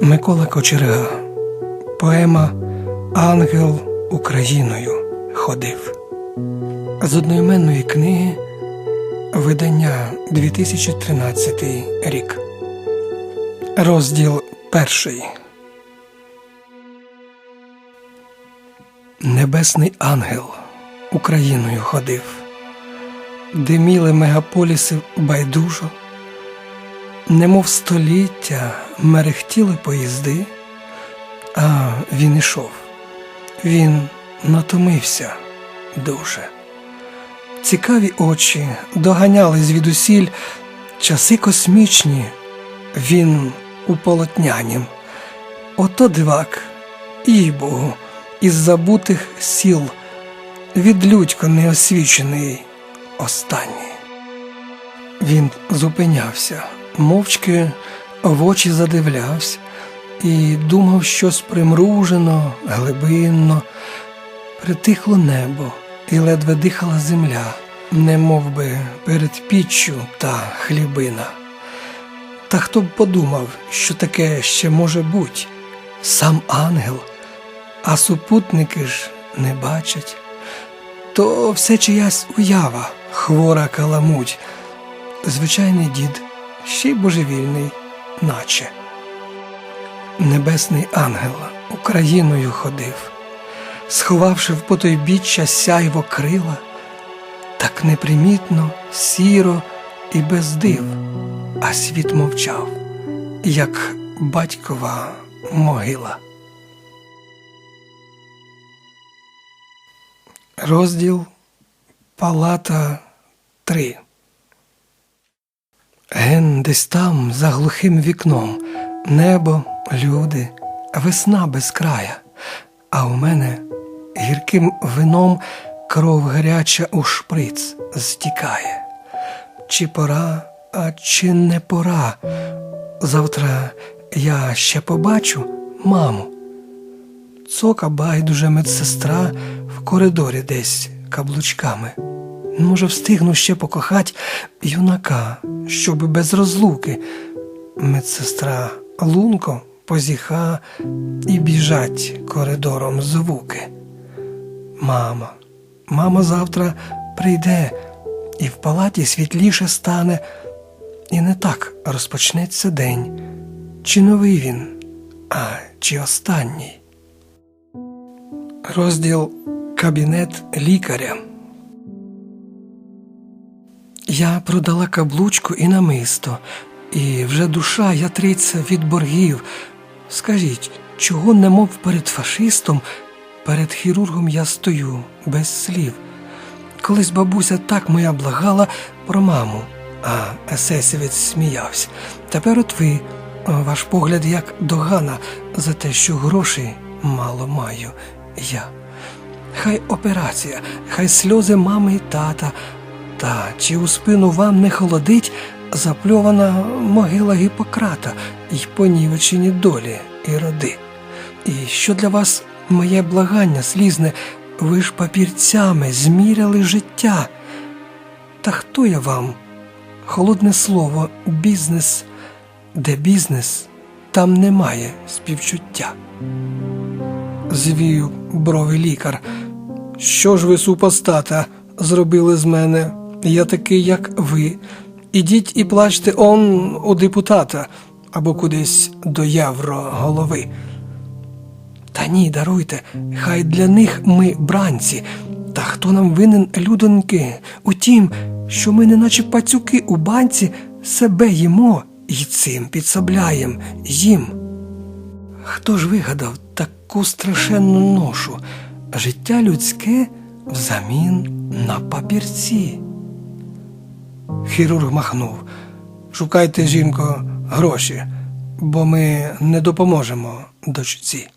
Микола Кочерга. Поема Ангел Україною ходив. З одноіменної книги видання 2013 рік. Розділ перший. Небесний ангел Україною ходив. Диміли мегаполіси байдужо, немов століття мерехтіли поїзди, а він ішов. Він натомився дуже. Цікаві очі доганяли звідусіль часи космічні, він у полотнянім. Ото дивак, їй Богу, із забутих сіл, відлюдько неосвічений останній. Він зупинявся, мовчки в очі задивлявся і думав щось примружено, глибинно, притихло небо і ледве дихала земля, не би перед піччю та хлібина. Та хто б подумав, що таке ще може бути? Сам ангел, а супутники ж не бачать. То все чиясь уява, хвора каламуть, звичайний дід, ще й божевільний, наче. Небесний ангел Україною ходив, сховавши в потойбіччя сяйво крила, так непримітно, сіро і без див, а світ мовчав, як батькова могила. Розділ Палата 3 Ген десь там, за глухим вікном, небо, люди, весна без края, а у мене гірким вином кров гаряча у шприц стікає. Чи пора, а чи не пора? Завтра я ще побачу маму. Цока байдуже медсестра в коридорі десь каблучками. Може, встигну ще покохать юнака, щоб без розлуки. Медсестра лунко позіха і біжать коридором звуки. Мама, мама завтра прийде, і в палаті світліше стане, і не так розпочнеться день. Чи новий він, а чи останній? Розділ Кабінет лікаря. Я продала каблучку і намисто, і вже душа ятриться від боргів. Скажіть, чого немов перед фашистом, перед хірургом я стою без слів. Колись бабуся так моя благала про маму, а есесівець сміявся. Тепер от ви, ваш погляд, як догана за те, що грошей мало маю я. Хай операція, хай сльози мами й тата. Та чи у спину вам не холодить запльована могила Гіппократа й понівечені долі і роди? І що для вас моє благання слізне, ви ж папірцями зміряли життя? Та хто я вам? Холодне слово, бізнес, де бізнес, там немає співчуття. Звів брови лікар. Що ж ви, супостата, зробили з мене? Я такий, як ви. Ідіть і плачте он у депутата або кудись до євро голови. Та ні, даруйте, хай для них ми бранці. Та хто нам винен, людоньки? Утім, що ми, неначе пацюки у банці, себе їмо і цим підсобляєм їм. Хто ж вигадав таку страшенну ношу? Життя людське взамін на папірці. Хірург махнув. Шукайте, жінко, гроші, бо ми не допоможемо дочці.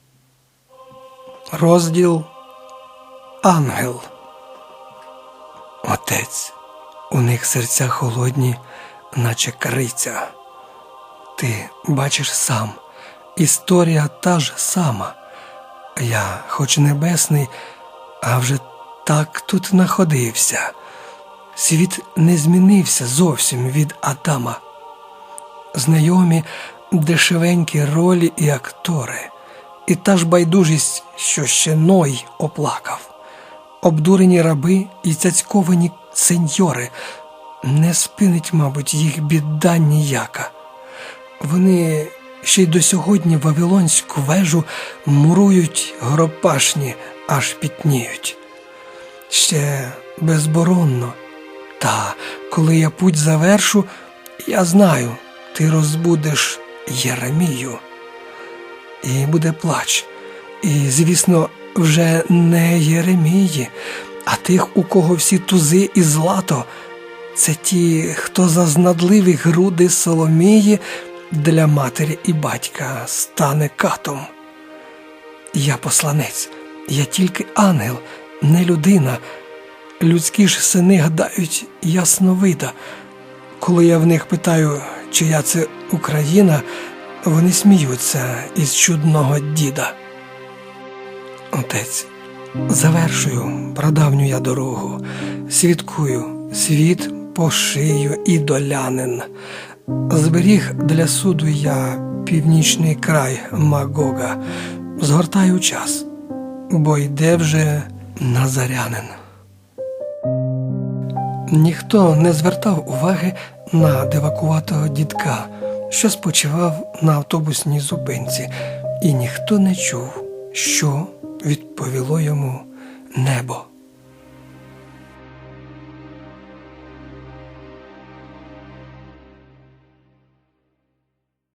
Розділ Ангел. Отець. У них серця холодні, наче криця. Ти бачиш сам, історія та ж сама. Я, хоч небесний, а вже так тут находився. Світ не змінився зовсім від Адама. Знайомі, дешевенькі ролі і актори, і та ж байдужість, що ще Ной оплакав. Обдурені раби і цяцьковані сеньори не спинить, мабуть, їх біда ніяка. Вони ще й до сьогодні Вавилонську вежу мурують гропашні, аж пітніють. Ще безборонно. Та коли я путь завершу, я знаю, ти розбудеш Єремію. І буде плач. І, звісно, вже не Єремії, а тих, у кого всі тузи і злато. Це ті, хто за знадливі груди Соломії для матері і батька стане катом. Я посланець, я тільки ангел, не людина. Людські ж сини гадають ясновида. Коли я в них питаю, чия це Україна, вони сміються із чудного діда. Отець, завершую прадавню я дорогу, свідкую, світ по шию і долянин. Зберіг для суду я північний край Магога, згортаю час, бо йде вже назарянин. Ніхто не звертав уваги на дивакуватого дідка, що спочивав на автобусній зупинці, і ніхто не чув, що відповіло йому небо.